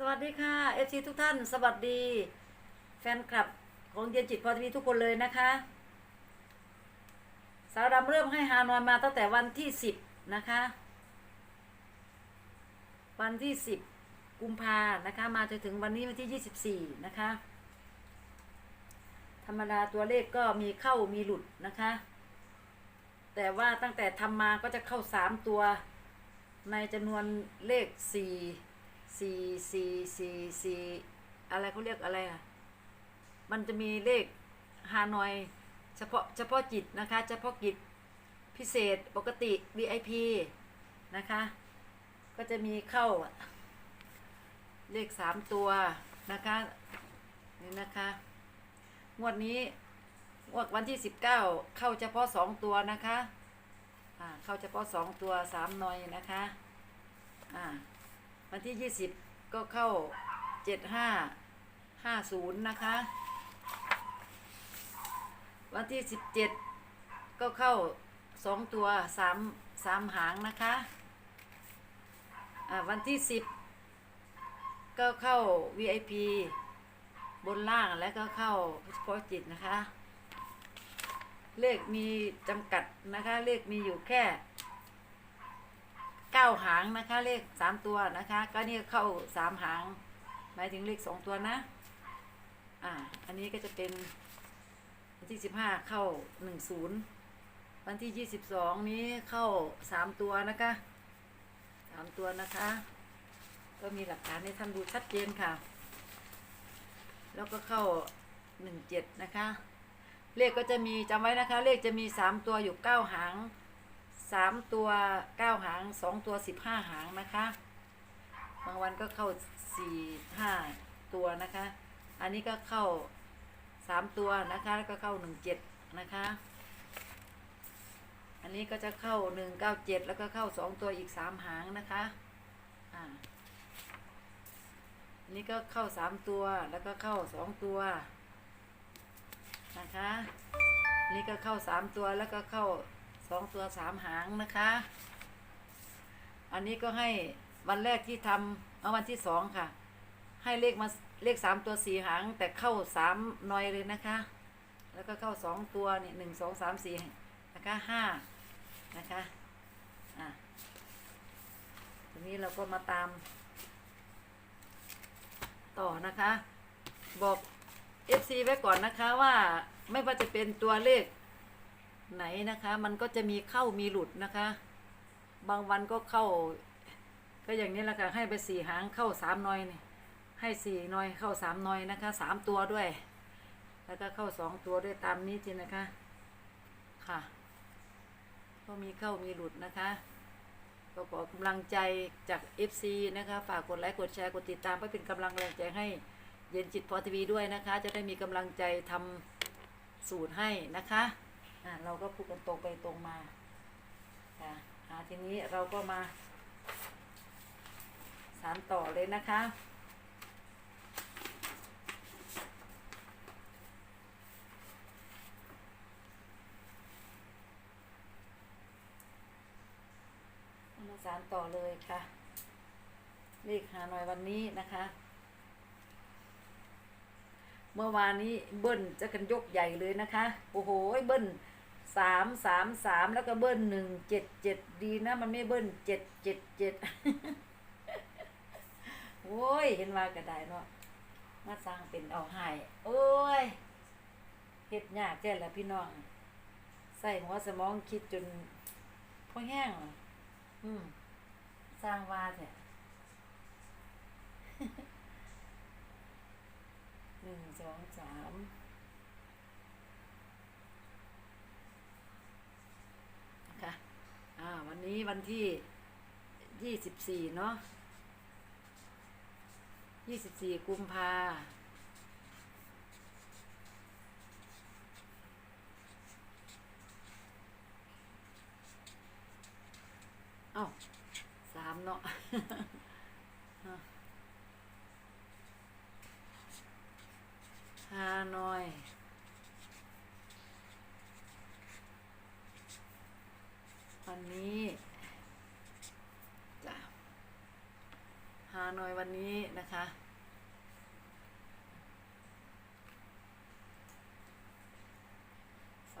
สวัสดีค่ะเอฟซีทุกท่าน สวัสดี แฟนคลับของเย็นจิตพอทีวีทุกคนเลยนะคะ สาวดำเริ่มให้ฮานอยมาตั้งแต่วันที่สิบนะคะ วันที่สิบกุมภานะคะ มาจนถึงวันนี้วันที่ยี่สิบสี่นะคะ ธรรมดาตัวเลขก็มีเข้ามีหลุดนะคะ แต่ว่าตั้งแต่ทำมาก็จะเข้าสามตัว ในจำนวนเลขสี่ สี่สี่สี่สี่อะไรเขาเรียกอะไรอะ มันจะมีเลขฮานอย เฉพาะเฉพาะจิตนะคะ เฉพาะกิจพิเศษปกติ VIP นะคะ ก็จะมีเข้าเลขสามตัวนะคะนี่นะคะ งวดนี้งวดวันที่สิบเก้าเข้าเฉพาะสองตัวนะคะ อ่าเข้าเฉพาะสองตัวสามหน่อยนะคะ อ่า วันที่ยี่สิบก็เข้าเจ็ดห้าห้าศูนย์นะคะ วันที่สิบเจ็ดก็เข้าสองตัวสามสามหางนะคะอ่าวันที่สิบก็เข้า VIP บนล่างแล้วก็เข้าเฉพาะจิตนะคะ เลขมีจำกัดนะคะ เลขมีอยู่แค่ เก้าหางนะคะ เลขสามตัวนะคะ ก็นี่เข้าสามหาง หมายถึงเลขสองตัวนะ อ่า อันนี้ก็จะเป็นวันที่สิบห้าเข้าหนึ่งศูนย์วันที่ยี่สิบสองนี้เข้าสามตัวนะคะสามตัวนะคะ ก็มีหลักฐานให้ท่านดูชัดเจนค่ะ แล้วก็เข้าหนึ่งเจ็ดนะคะ เลขก็จะมีจำไว้นะคะ เลขจะมีสามตัวอยู่เก้าหาง สามตัวเก้าหางสองตัวสิบห้าหางนะคะ บางวันก็เข้าสี่ห้าตัวนะคะ อันนี้ก็เข้าสามตัวนะคะแล้วก็เข้าหนึ่งเจ็ดนะคะ อันนี้ก็จะเข้าหนึ่งเก้าเจ็ดแล้วก็เข้าสองตัวอีกสามหางนะคะอ่าอันนี้ก็เข้าสามตัวแล้วก็เข้าสองตัวนะคะ นี่ก็เข้าสามตัวแล้วก็เข้า สองตัวสามหางนะคะ อันนี้ก็ให้วันแรกที่ทำเอาวันที่สองค่ะ ให้เลขมาเลขสามตัวสี่หาง แต่เข้าสามหน่อยเลยนะคะ แล้วก็เข้าสองตัวเนี่ยหนึ่งสองสามสี่นะคะห้านะคะอะทีนี้เราก็มาตาม ต่อนะคะ บอก FC ไว้ก่อนนะคะว่าไม่ว่าจะเป็นตัวเลข ไหนนะคะ มันก็จะมีเข้ามีหลุดนะคะ บางวันก็เข้า ก็อย่างนี้แหละค่ะให้ไปสี่หางเข้าสามน่อยนี่ให้สี่น่อยเข้าสามน่อยนะคะสามตัวด้วย แล้วก็เข้าสองตัวด้วยตามนี้ทีนะคะ ค่ะก็มีเข้ามีหลุดนะคะก็ขอกำลังใจจาก FC นะคะ ฝากกดไลค์กดแชร์กดติดตามเพื่อเป็นกำลังแรงใจให้เย็นจิตพอทีวีด้วยนะคะ จะได้มีกำลังใจทำสูตรให้นะคะ อะเราก็พูดกันตรงไปตรงมาค่ะอะทีนี้เราก็มา สานต่อเลยนะคะ มาสานต่อเลยค่ะเลขหาหน่อยวันนี้นะคะ เมื่อวานนี้เบิ้ลจะกันยกใหญ่เลยนะคะ โอ้โหเบิ้ล สามสามสามแล้วก็เบิ้ลหนึ่งเจ็ดเจ็ดดีนะ มันไม่เบิ้ลเจ็ดเจ็ดเจ็ดโอ้ย เห็นว่าก็ได้เนาะมาสร้างเป็นเอาหายโอ้ยเฮ็ดยากแค่ละพี่น้อง ใส่หัวสมองคิดจนพอแห้งอืมสร้างว่าแท้หนึ่งสองสามนะคะ อ่าวันนี้วันที่ยี่สิบสี่เนาะยี่สิบสี่กุมภาเอ้าสามเนาะฮานอย วันนี้จ้ะฮานอยวันนี้นะคะ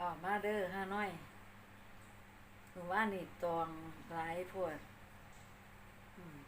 ออกมาเด้อฮานอยหนูว่านี่ตองหลายพวดอืม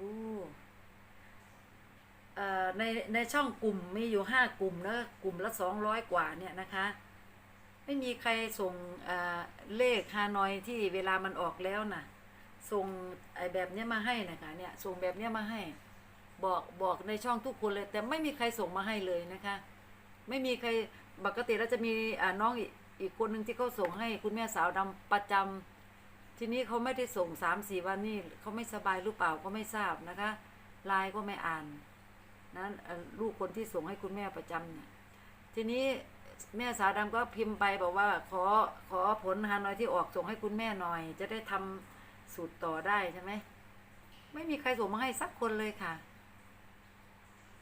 ดูเอ่อ ในช่องกลุ่มมีอยู่ห้ากลุ่มแล้วกลุ่มละสองร้อยกว่าเนี่ยนะคะ ไม่มีใครส่งเลขฮานอยที่เวลามันออกแล้วน่ะ ส่งไอแบบเนี้ยมาให้นะคะเนี่ยส่งแบบเนี้ยมาให้ บอกบอกในช่องทุกคนเลย แต่ไม่มีใครส่งมาให้เลยนะคะ ไม่มีใครปกติแล้วจะมีน้องอีกอีกคนหนึ่งที่เขาส่งให้คุณแม่สาวดำประจำทีนี้เขาไม่ได้ส่งสามสี่วันนี่เขาไม่สบายหรือเปล่าก็ไม่ทราบนะคะไลน์ก็ไม่อ่าน นั้นลูกคนที่ส่งให้คุณแม่ประจำเนี่ยทีนี้แม่สาวดำก็พิมพ์ไปบอกว่า ขอขอผลฮานอยที่ออกส่งให้คุณแม่หน่อย จะได้ทำสูตรต่อได้ใช่ไหมไม่มีใครส่งมาให้สักคนเลยค่ะ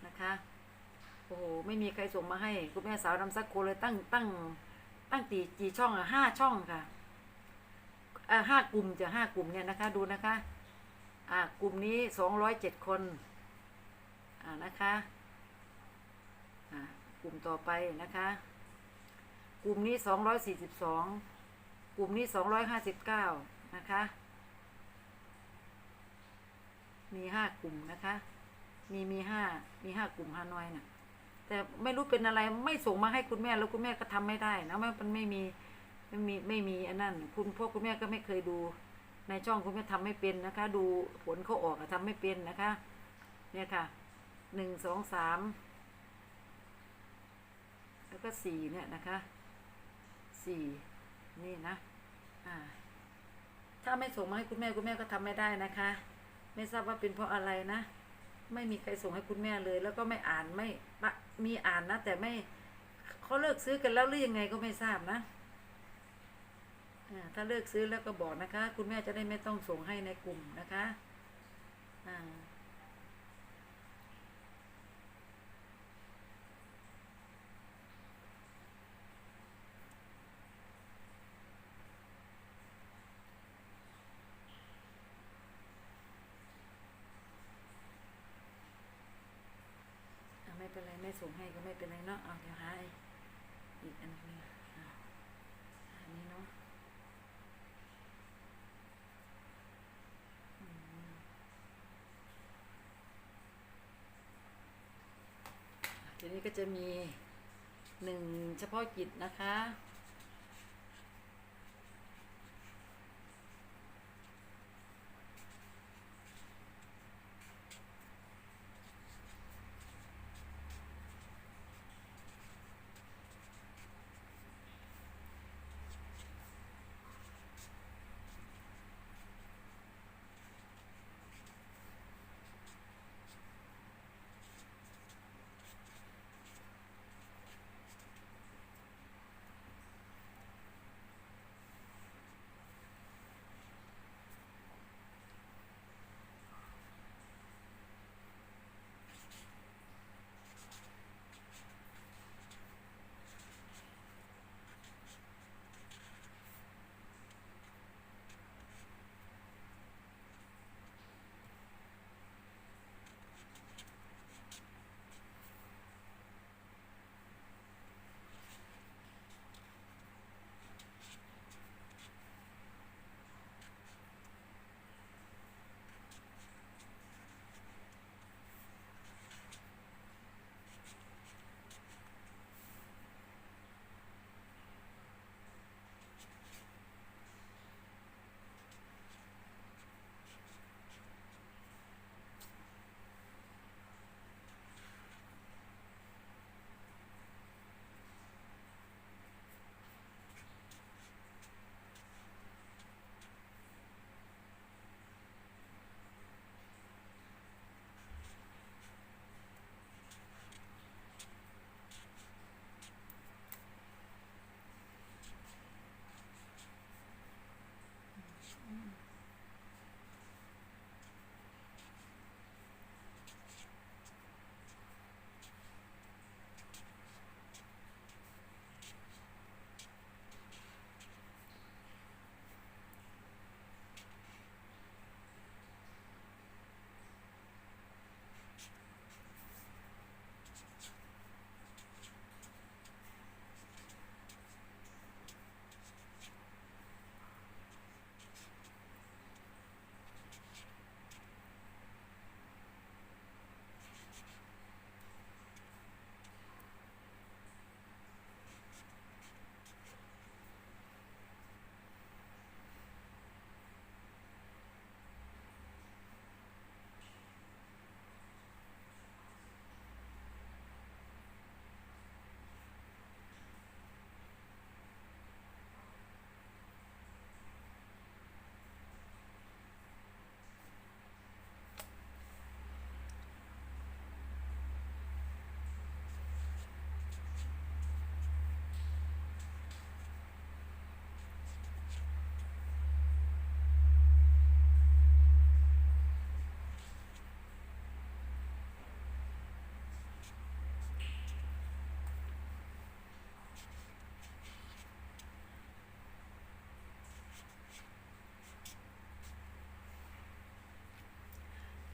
นะคะโอ้โหไม่มีใครส่งมาให้ คุณแม่สาวดำสักคนเลยตั้งตั้ง ตั้งตีกี่ช่องอะห้าช่องค่ะอ่าห้ากลุ่มจะห้ากลุ่มเนี่ยนะคะ ดูนะคะ อ่ากลุ่มนี้สองร้อยเจ็ดคน นะคะกลุ่มต่อไปนะคะ กลุ่มนี้สองร้อยสี่สิบสองกลุ่มนี้สองร้อยห้าสิบเก้านะคะ มีห้ากลุ่มนะคะ มีมีห้ามีห้ากลุ่มฮานอยน่ะแต่ไม่รู้เป็นอะไรไม่ส่งมาให้คุณแม่แล้วคุณแม่ก็ทำไม่ได้นะมันมันไม่มีไม่มีไม่มีอันนั้นคุณพ่อคุณแม่ก็ไม่เคยดูในช่องคุณแม่ทำไม่เป็นนะคะ ดูผลเขาออกอะทำไม่เป็นนะคะ เนี่ยค่ะ หนึ่งสองสามแล้วก็สี่เนี่ยนะคะสี่นี่นะอ่าถ้าไม่ส่งมาให้คุณแม่คุณแม่ก็ทำไม่ได้นะคะ ไม่ทราบว่าเป็นเพราะอะไรนะ ไม่มีใครส่งให้คุณแม่เลย แล้วก็ไม่อ่านไม่มีอ่านนะ แต่ไม่เขาเลิกซื้อกันแล้วหรือยังไงก็ไม่ทราบนะถ้าเลิกซื้อแล้วก็บอกนะคะ คุณแม่จะได้ไม่ต้องส่งให้ในกลุ่มนะคะอ่าอะไม่เป็นไรไม่ส่งให้ก็ไม่เป็นไรเนาะเอาเดี๋ยวหาอีกอันหนึงอะอันนี้เนาะ ทีนี้ ก็จะมีหนึ่งเฉพาะกิจนะคะ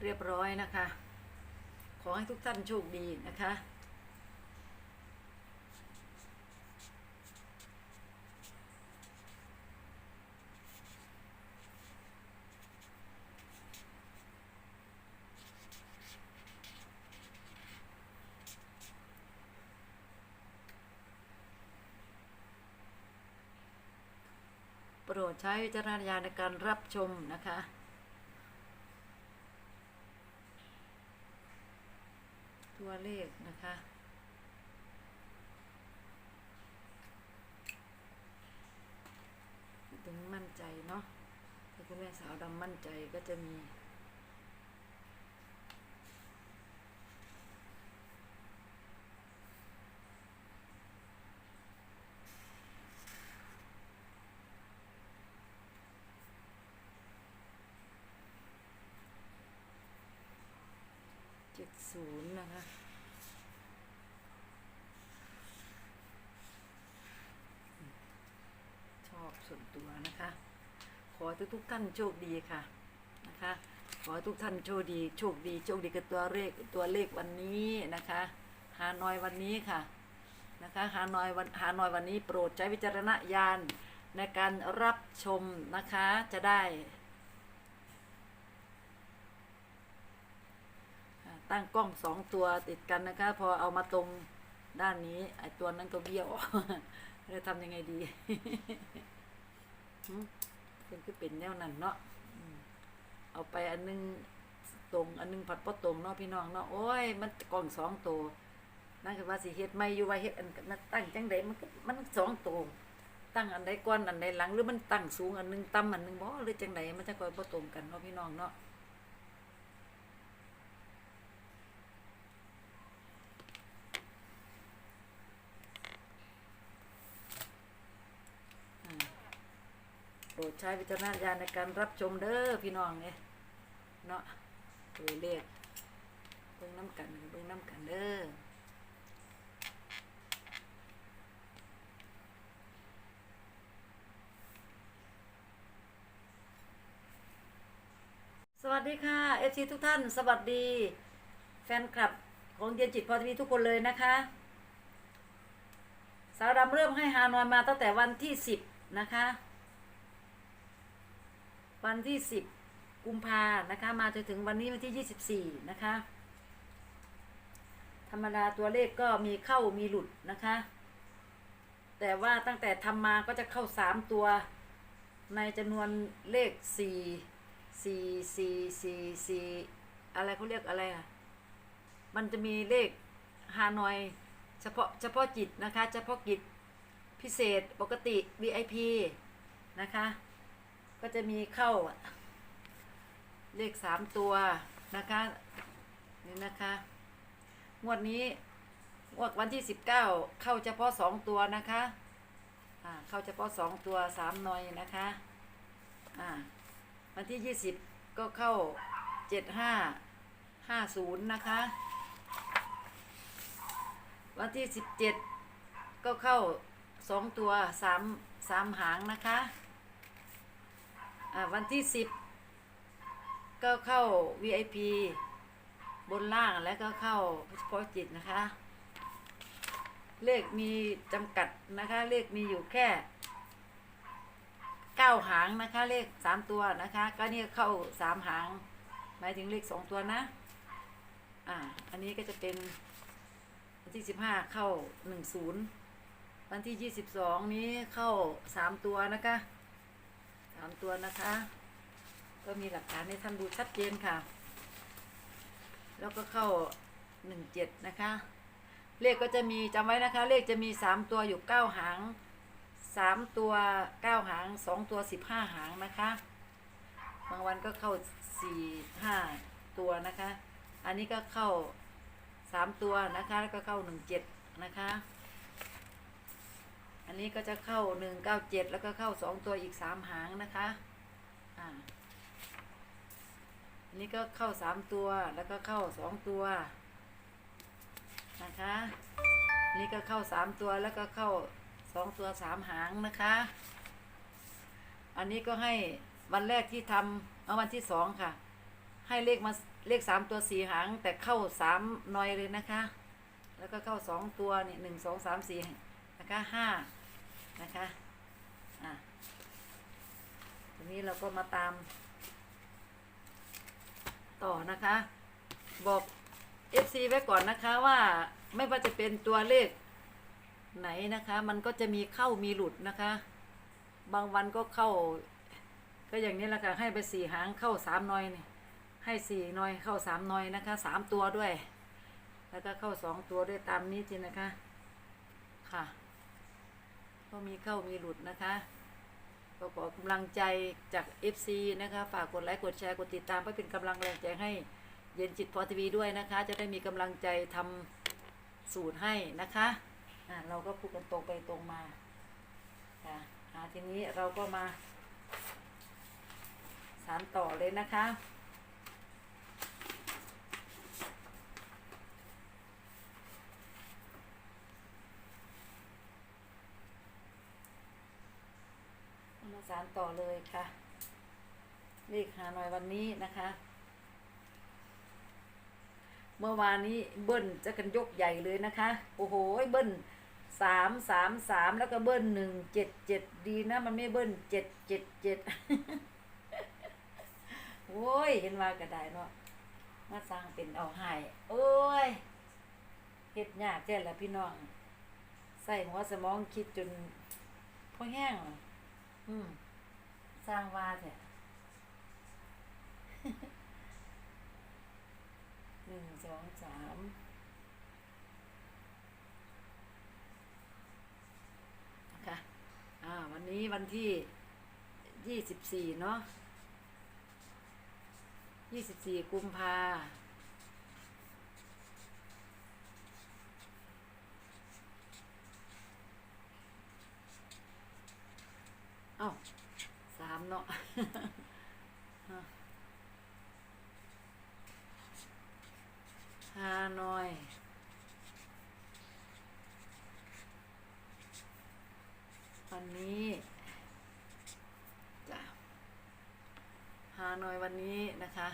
เรียบร้อยนะคะ ขอให้ทุกท่านโชคดีนะคะโปรดใช้วิจารณญาณในการรับชมนะคะ ตัว เลขนะคะ ถึงมั่นใจเนาะถ้าคุณแม่สาวดำมั่นใจก็จะมีเจ็ดศูนย์นะคะ ชอบ ส่วนตัวนะคะ ขอทุกทุกท่านโชคดีค่ะนะคะ ขอทุกท่านโชคดี โชคดีโชคดีกับตัวเลขตัวเลขวันนี้นะคะฮาหน่อยวันนี้ค่ะนะคะฮาหน่อยวันฮาหน่อยวันนี้โปรดใช้วิจารณญาณในการรับชมนะคะจะได้ ตั้งกล้องสองตัวติดกันนะคะ พอเอามาตรงด้านนี้ไอตัวนั้นก็เบี้ยวจะทำยังไงดี เป็นคือเป็นแนวนั้นเนาะเอาไปอันนึงตรงอันนึงผัดปอตรงเนาะพี่น้องเนาะโอ้ยมันกล่องสองตัวนั่นคือว่าสิเฮ็ดไม่อยู่ว่าเฮ็ดอันมันตั้งจังไดมันมันสองตัวตั้งอันใดก้อนอันใดหลังหรือมันตั้งสูงอันนึงต่ำอันนึงบ่หรือจังไดมันจะคอยบ่ตรงกันเนาะพี่น้องเนาะ โป รดใช้วิจารณญาณในการรับชมเด้อพี่น้องเนี่ยเนาะตัวเลขเบิ่งน้ำกันเบิ่งน้ำกันเด้อสวัสดีค่ะเอฟซีทุกท่าน สวัสดี แฟนคลับของเย็นจิตพอทีวีทุกคนเลยนะคะ สาวดำเริ่มให้ฮานอยมาตั้งแต่วันที่สิบนะคะ วันที่สิบกุมภานะคะ มาจนถึงวันนี้วันที่ยี่สิบสี่นะคะ ธรรมดาตัวเลขก็มีเข้ามีหลุดนะคะ แต่ว่าตั้งแต่ทำมาก็จะเข้าสามตัว ในจำนวนเลขสี่สี่สี่สี่สี่อะไรเขาเรียกอะไรอะ มันจะมีเลขฮานอยเฉพาะเฉพาะจิตนะคะ เฉพาะกิจพิเศษปกติ VIP นะคะ ก็จะมีเข้า เลขสามตัวนะคะนี่นะคะ งวดนี้งวดวันที่สิบเก้าเข้าเฉพาะสองตัวนะคะอ่าเข้าเฉพาะสองตัวสามหน่อยนะคะอ่าวันที่ยี่สิบก็เข้าเจ็ดห้าห้าศูนย์นะคะ วันที่สิบเจ็ดก็เข้าสองตัวสามสามหางนะคะ วันที่สิบก็เข้า VIP บนล่างแล้วก็เข้าเฉพาะจิตนะคะ เลขมีจำกัดนะคะ เลขมีอยู่แค่เก้าหางนะคะ เลขสามตัวนะคะ ก็เนี่ยเข้าสามหาง หมายถึงเลขสองตัวนะ อ่า อันนี้ก็จะเป็นวันที่สิบห้าเข้าหนึ่งศูนย์วันที่ยี่สิบสองนี้เข้าสามตัวนะคะามตัวนะคะ ก็มีหลักฐานให้ท่านดูชัดเจนค่ะ แล้วก็เข้าหนึ่งเจ็ดนะคะ เลขก็จะมีจำไว้นะคะ เลขจะมีสามตัวอยู่เก้าหางสามตัวเก้าหางสองตัวสิบห้าหางนะคะ บางวันก็เข้าสี่ห้าตัวนะคะ อันนี้ก็เข้าสามตัวนะคะ แล้วก็เข้าหนึ่งเจ็ดนะคะ อันนี้ก็จะเข้าหนึ่งเก้าเจ็ดแล้วก็เข้าสองตัวอีกสามหางนะคะอ่าอันนี้ก็เข้าสามตัวแล้วก็เข้าสองตัวนะคะอันนี้ก็เข้าสามตัวแล้วก็เข้าสองตัวสามหางนะคะ อันนี้ก็ให้วันแรกที่ทำเอาวันที่สองค่ะ ให้เลขมาเลขสามตัวสี่หางแต่เข้าสามน่อยเลยนะคะ แล้วก็เข้าสองตัวเนี่ยหนึ่งสองสามสี่ นะคะห้านะคะอะทีนี้เราก็มาตาม ต่อนะคะ บอก FC ไว้ก่อนนะคะว่าไม่ว่าจะเป็นตัวเลขไหนนะคะ มันก็จะมีเข้ามีหลุดนะคะ บางวันก็เข้า ก็อย่างนี้แหละค่ะให้ไปสี่หางเข้าสามน่อยนี่ให้สี่น่อยเข้าสามน่อยนะคะสามตัวด้วย แล้วก็เข้าสองตัวด้วยตามนี้ทีนะคะ ค่ะ ก็มีเข้ามีหลุดนะคะก็ขอกำลังใจจาก FC นะคะ ฝากกดไลค์กดแชร์กดติดตามเพื่อเป็นกำลังแรงใจให้เย็นจิตพอทีวีด้วยนะคะ จะได้มีกำลังใจทำสูตรให้นะคะอะเราก็พูดกันตรงไปตรงมาค่ะอะทีนี้เราก็มาสานต่อเลยนะคะ มาสานต่อเลยค่ะเลขหาหน่อยวันนี้นะคะ เมื่อวานนี้เบิ้ลจะกันยกใหญ่เลยนะคะ โอ้โหเบิ้ลสามสามสามแล้วก็เบิ้ลหนึ่งเจ็ดเจ็ดดีนะ มันไม่เบิ้ลเจ็ดเจ็ดเจ็ดโอ้ยเห็นว่าก็ได้เนาะมาสร้างเป็นเอาหายโอ้ยเฮ็ดยากแจ้ละพี่น้อง ใส่หัวสมองคิดจนพอแห้งอืม สร้างว่าเถอะหนึ่งสองสามค่ะอ่าวันนี้วันที่ยี่สิบสี่เนาะยี่สิบสี่กุมภาเอ้าสามเนาะ ฮานอย วันนี้จ้ะฮานอยวันนี้นะคะ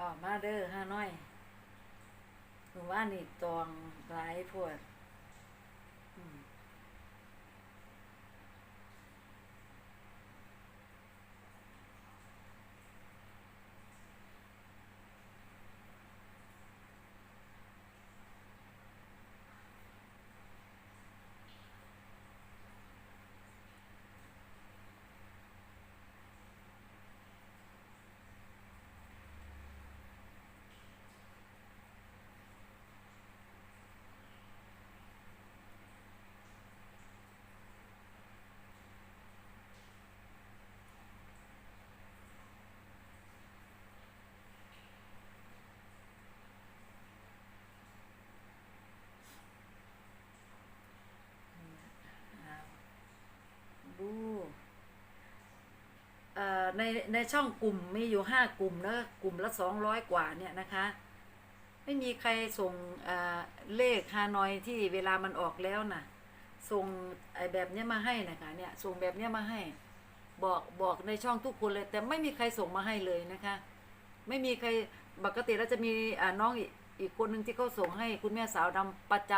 ออกมาเด้อฮานอยหรือว่านี่ตองหลายพวดอืม ดูเอ่อ ในช่องกลุ่มมีอยู่ห้ากลุ่มแล้วกลุ่มละสองร้อยกว่าเนี่ยนะคะ ไม่มีใครส่งเลขฮานอยที่เวลามันออกแล้วน่ะ ส่งไอแบบเนี้ยมาให้นะคะเนี่ยส่งแบบเนี้ยมาให้ บอกบอกในช่องทุกคนเลย แต่ไม่มีใครส่งมาให้เลยนะคะ ไม่มีใครปกติแล้วจะมีน้องอีกอีกคนหนึ่งที่เขาส่งให้คุณแม่สาวดำประจ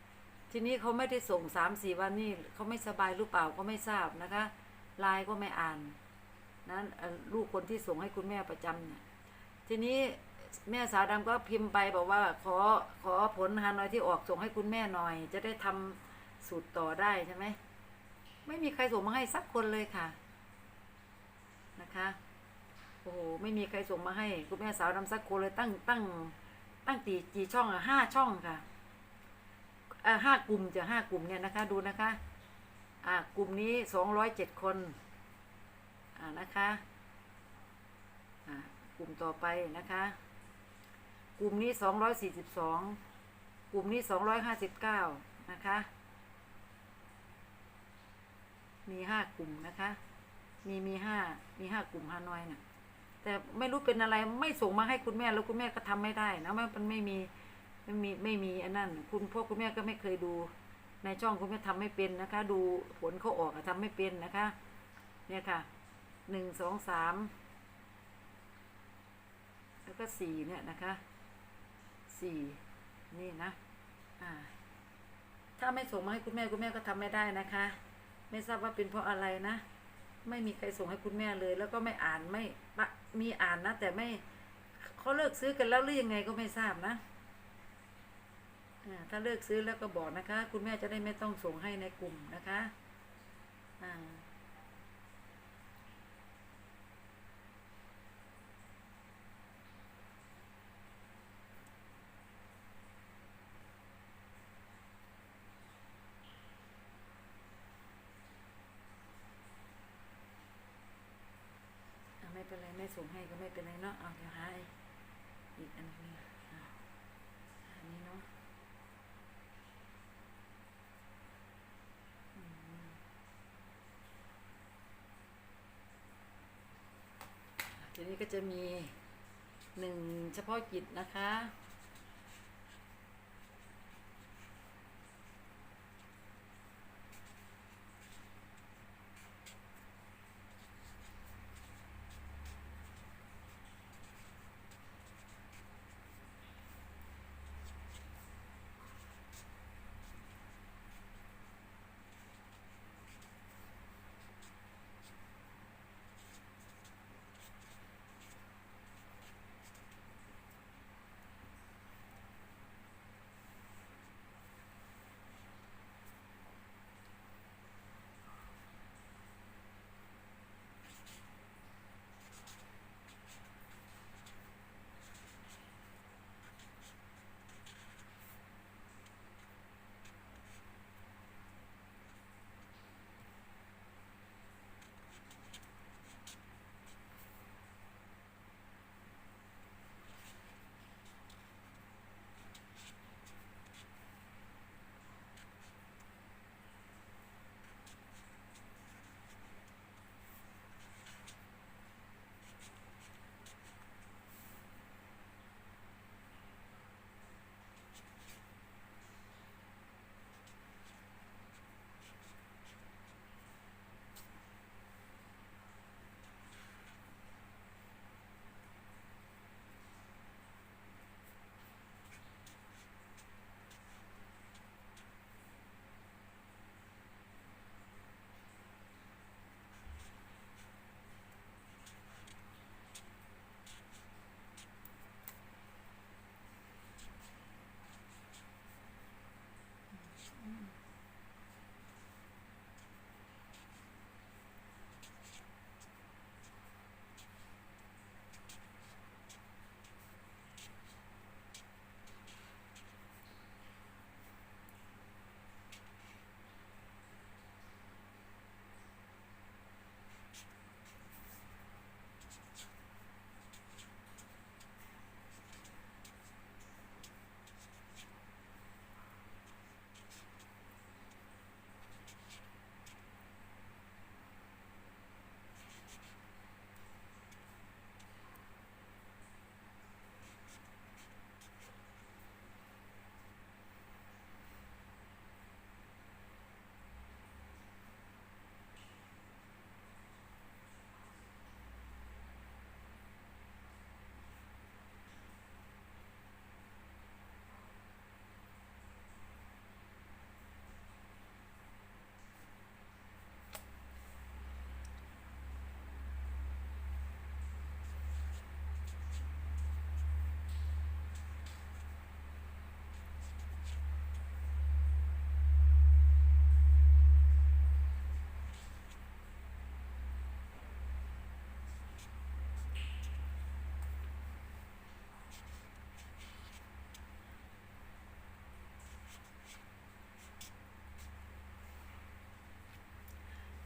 ำทีนี้เขาไม่ได้ส่งสามสี่วันนี่เขาไม่สบายหรือเปล่าก็ไม่ทราบนะคะไลน์ก็ไม่อ่าน นั้นลูกคนที่ส่งให้คุณแม่ประจำเนี่ย ทีนี้แม่สาวดำก็พิมพ์ไปบอกว่า ขอขอผลฮานอยที่ออกส่งให้คุณแม่หน่อย จะได้ทำสูตรต่อได้ใช่ไหมไม่มีใครส่งมาให้สักคนเลยค่ะ นะคะโอ้โหไม่มีใครส่งมาให้คุณแม่สาวดำสักคนเลยตั้งตั้ง ตั้งตีกี่ช่องอะห้าช่องค่ะอ่าห้ากลุ่มจะห้ากลุ่มเนี่ยนะคะ ดูนะคะ อ่ากลุ่มนี้สองร้อยเจ็ดคน นะคะกลุ่มต่อไปนะคะ กลุ่มนี้สองร้อยสี่สิบสองกลุ่มนี้สองร้อยห้าสิบเก้านะคะ มีห้ากลุ่มนะคะ มีมีห้ามีห้ากลุ่มฮานอยน่ะแต่ไม่รู้เป็นอะไรไม่ส่งมาให้คุณแม่แล้วคุณแม่ก็ทำไม่ได้นะมันมันไม่มีไม่มีไม่มีอันนั้น คุณพ่อคุณแม่ก็ไม่เคยดูในช่องคุณแม่ทำไม่เป็นนะคะ ดูผลเขาออกอะทำไม่เป็นนะคะ เนี่ยค่ะ หนึ่งสองสามแล้วก็สี่เนี่ยนะคะสี่นี่นะอ่าถ้าไม่ส่งมาให้คุณแม่คุณแม่ก็ทำไม่ได้นะคะ ไม่ทราบว่าเป็นเพราะอะไรนะ ไม่มีใครส่งให้คุณแม่เลย แล้วก็ไม่อ่านไม่มีอ่านนะ แต่ไม่เขาเลิกซื้อกันแล้วหรือยังไงก็ไม่ทราบนะถ้าเลิกซื้อแล้วก็บอกนะคะ คุณแม่จะได้ไม่ต้องส่งให้ในกลุ่มนะคะอ่าอะไม่เป็นไรไม่ส่งให้ก็ไม่เป็นไรเนาะเอาเดี๋ยวหาอีกอันหนึงอะอันนี้เนาะ ที นี้ก็จะมีหนึ่งเฉพาะกิจนะคะ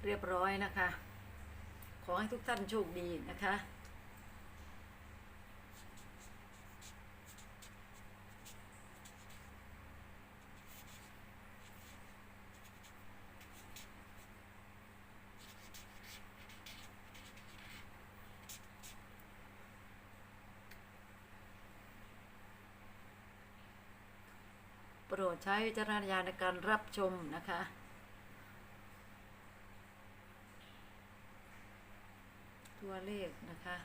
เรียบร้อยนะคะ ขอให้ทุกท่านโชคดีนะคะโปรดใช้วิจารณญาณในการรับชมนะคะ ตัว เลขนะคะ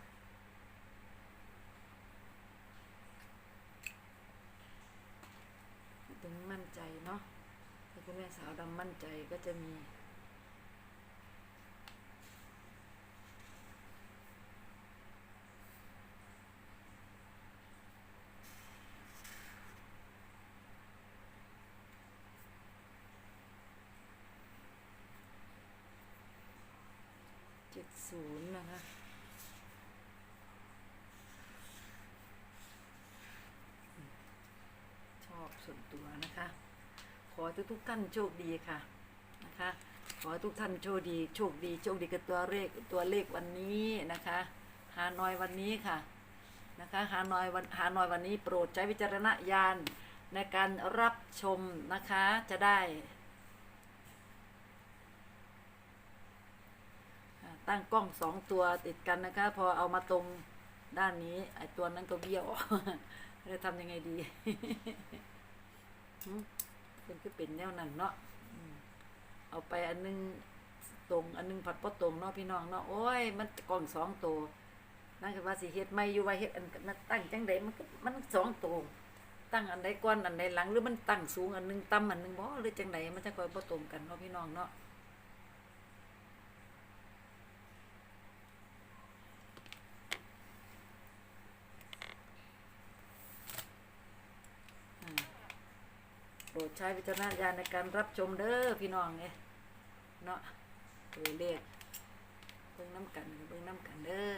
ถึงมั่นใจเนาะถ้าคุณแม่สาวดำมั่นใจก็จะมีเจ็ดศูนย์นะคะ ชอบส่วนตัวนะคะ ข อทุกทุกท่านโชคดีค่ะนะคะ ขอทุกท่านโชคดี โชคดีโชคดีกับตัวเลขตัวเลขวันนี้นะคะหาน้อยวันนี้ค่ะนะคะหาน้อยวันหาน้อยวันนี้โปรดใช้วิจารณญาณในการรับชมนะคะจะได้ ตั้งกล้องสองตัวติดกันนะคะ พอเอามาตรงด้านนี้ไอตัวนั้นก็เบี้ยวจะทำยังไงดี เป็นคือเป็นแนวนั้นเนาะเอาไปอันนึงตรงอันนึงผัดปะตรงเนาะพี่น้องเนาะโอ้ยมันกล้องสองตัวนั่นคือว่าสิเฮ็ดไม่อยู่ว่าเฮ็ดอันมันตั้งจังใดมันก็มันสองตัวตั้งอันใดก้อนอันใดหลังหรือมันตั้งสูงอันนึงต่ำอันนึงบ่หรือจังใดมันจะคอยบ่ตรงกันเนาะพี่น้องเนาะ โปร ดใช้วิจารณญาณในการรับชมเด้อพี่น้องเนี่ยเนาะตัวเลขเบิ่งน้ำกันเบิ่งน้ำกันเด้อ